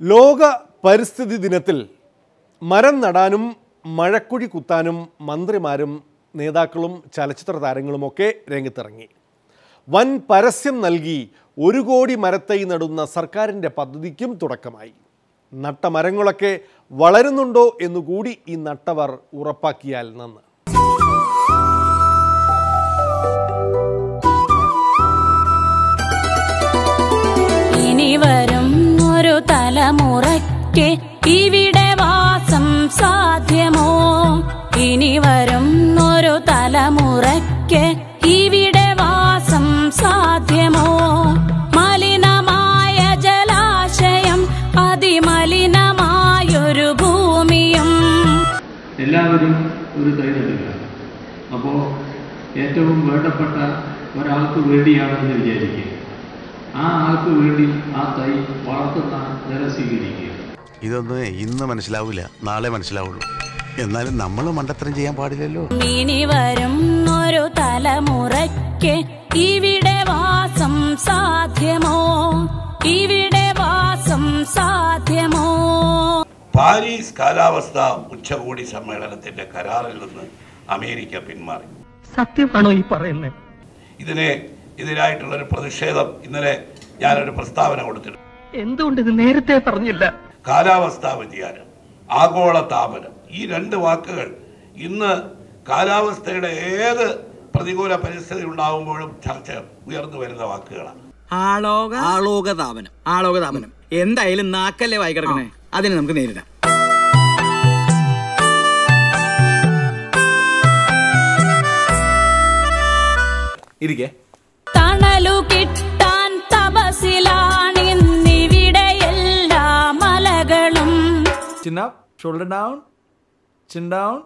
ലോക പരിസ്ഥിതി ദിനത്തിൽ മരം നടാനും മഴക്കുഴി കുത്താനും മന്ത്രിമാരും നേതാക്കളും ചലച്ചിത്ര താരങ്ങളുമൊക്കെ രംഗത്തിറങ്ങി. വൻ പരസ്യം നൽകി ഒരു കോടി മരത്തൈ നടുന്ന സർക്കാരിന്റെ പദ്ധതിക്കും തുടക്കമായി. നട്ട മരങ്ങളൊക്കെ വളരുന്നുണ്ടോ എന്നുകൂടി ഈ നട്ടവർ ഉറപ്പാക്കിയാൽ നന്ന്. വരും ഒരു തലമുറയ്ക്ക് ഇവിടെ വാസം സാധ്യമോ? ഇനി വരും ഒരു തലമുറയ്ക്ക് ഇവിടെ വാസം സാധ്യമോ? മലിനമായ ജലാശയം അതിമലിനമായൊരു ഭൂമിയും. എല്ലാവരും ഒരു അപ്പോ ഏറ്റവും വേണ്ടപ്പെട്ട ഒരാൾക്ക് വേണ്ടിയാണെന്ന് വിചാരിക്കുക. ആ ആൾക്ക് വേണ്ടി ആ തൈ വളർത്തുന്ന നില സ്വീകരിക്കുക. ഇതൊന്നും ഇന്ന് മനസ്സിലാവില്ല നാളെ മനസ്സിലാവുള്ളൂ. എന്നാലും നമ്മൾ മണ്ടത്തരം ചെയ്യാൻ പാടില്ലല്ലോ. ഇനി വരും ഒരു തലമുറയ്ക്ക് ഇവിടെ വാസം സാധ്യമോ? ഇവിടെ വാസം സാധ്യമോ? പാരീസ് കാലാവസ്ഥ ഉച്ചകോടി സമ്മേളനത്തിന്റെ കരാറിൽ നിന്ന് അമേരിക്ക പിന്മാറി. സത്യമാണോ ഈ പറയുന്നത് ഇതിനെ ഇതിനായിട്ടുള്ള ഒരു പ്രതിഷേധം ഇന്നലെ ഞാനൊരു പ്രസ്താവന കൊടുത്തിട്ടുണ്ട്. എന്തുകൊണ്ട് ഇത് നേരത്തെ പറഞ്ഞില്ല? കാലാവസ്ഥാ വ്യതിയാനം ആഗോള താപനം ഈ രണ്ട് വാക്കുകൾ ഇന്ന് കാലാവസ്ഥയുടെ ഏത് പ്രതികൂല പരിസ്ഥിതി ഉണ്ടാകുമ്പോഴും ചർച്ച ഉയർന്നു വരുന്ന വാക്കുകളാണ്. ആളോക ആലോഗ താപനം. എന്തായാലും നാക്കല്ലേ വായി കിടക്കണേ? അതിനെ നമുക്ക് നേരിടാം. ഇരിക്കേ. തണലു കിട്ടാൻ തപസിലാണിന്നിവിടെ എല്ലാ മലകളും. ചിന്ന shoulder down chin down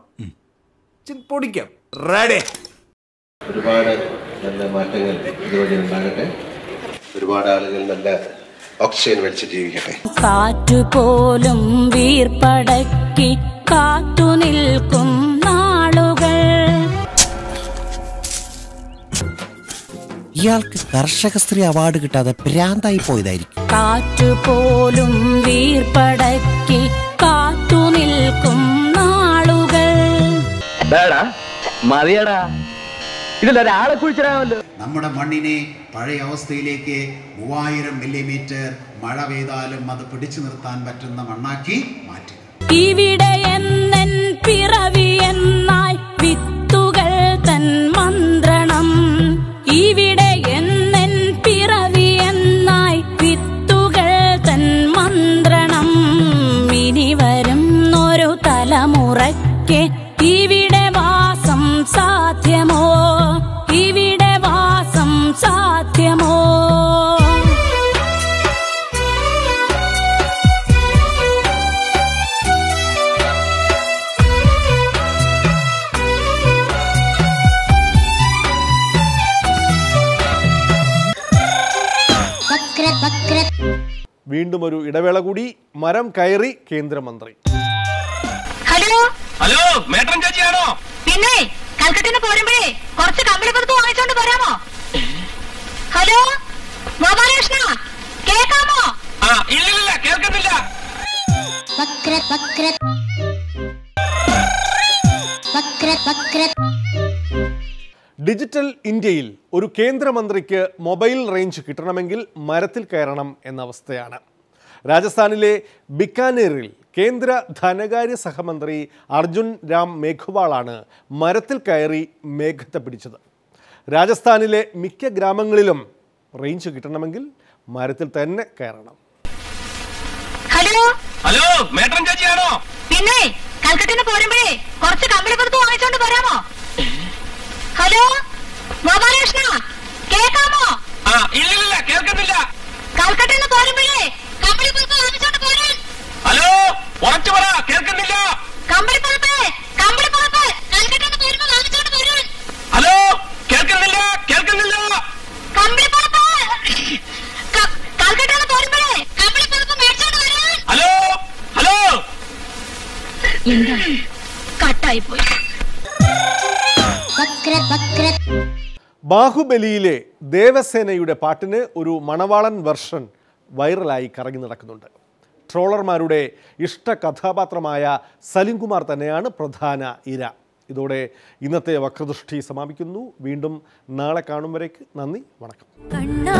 chin പൊടിക്കാം. Ready ഒരുപാട് നല്ല മാറ്റങ്ങൾ ഇതുവഴി ഉണ്ടാകട്ടെ. ഒരുപാട് ആളുകൾ നല്ല ഓക്സിജൻ വലിച്ച് ജീവിക്കട്ടെ. കാറ്റുപോലും വീർപ്പടക്കി കാത്തു നിൽക്കും. ഇയാൾക്ക് കർഷക സ്ത്രീ അവാർഡ് കിട്ടാതെ ഭ്രാന്തായി പോയതായിരിക്കും. കാറ്റുപോലും വീർപ്പടക്കി കാത്തു നിൽക്കും നാളുകൾ. മതിയടാ. ഇതിലൊരാളെ കുഴിച്ചിടാമല്ലോ. നമ്മുടെ മണ്ണിനെ പഴയ അവസ്ഥയിലേക്ക് മൂവായിരം മില്ലിമീറ്റർ മഴ പെയ്താലും അത് പിടിച്ചു നിർത്താൻ പറ്റുന്ന മണ്ണാക്കി മാറ്റി. ഇവിടെ എന്നൻ പിറവി തലമുറയ്ക്ക് ഇവിടെ വാസം സാധ്യമോ? ഇവിടെ വാസം സാധ്യമോ? വീണ്ടും ഒരു ഇടവേള കൂടി. മരം കയറി കേന്ദ്രമന്ത്രി. ഹലോ? ഹലോ മേട്ടൻ ചേച്ചിയാണോ? പിന്നെ കൽക്കട്ടിന്ന് പോരുമ്പോഴേ കുറച്ച് കമ്പിളി കൊടുത്ത് വാങ്ങിച്ചോണ്ട് പോരാമോ ഹലോ ഗോപാലകൃഷ്ണ കേക്കാമോ ആ ഇല്ലില്ല കേൾക്കുന്നില്ല വക്ര വക്ര. വക്ര വക്ര. ഡിജിറ്റൽ ഇന്ത്യയിൽ ഒരു കേന്ദ്രമന്ത്രിക്ക് മൊബൈൽ റേഞ്ച് കിട്ടണമെങ്കിൽ മരത്തിൽ കയറണം എന്ന അവസ്ഥയാണ് രാജസ്ഥാനിലെ ബിക്കാനേറിൽ കേന്ദ്ര ധനകാര്യ സഹമന്ത്രി അർജുൻ രാം മേഘ്വാളാണ് മരത്തിൽ കയറി മേഘത്തെ പിടിച്ചത്. രാജസ്ഥാനിലെ മിക്ക ഗ്രാമങ്ങളിലും റേഞ്ച് കിട്ടണമെങ്കിൽ മരത്തിൽ തന്നെ കയറണം. ഹലോ? ഹലോ മേട്ടൻ ചേച്ചിയാണോ? പിന്നെ കൽക്കട്ടിന്ന് പോരുമ്പോഴേ കുറച്ച് കമ്പിളി പുറത്ത് വാങ്ങിച്ചോണ്ട് പോരാമോ? പോയി. ബാഹുബലിയിലെ ദേവസേനയുടെ പാട്ടിന് ഒരു മണവാളൻ വെർഷൻ വൈറലായി കറങ്ങി നടക്കുന്നുണ്ട്. ട്രോളർമാരുടെ ഇഷ്ട കഥാപാത്രമായ സലിംകുമാർ തന്നെയാണ് പ്രധാന ഇര. ഇതോടെ ഇന്നത്തെ വക്രദൃഷ്ടി സമാപിക്കുന്നു. വീണ്ടും നാളെ കാണും വരേക്ക്. നന്ദി വണക്കം. കണ്ണാ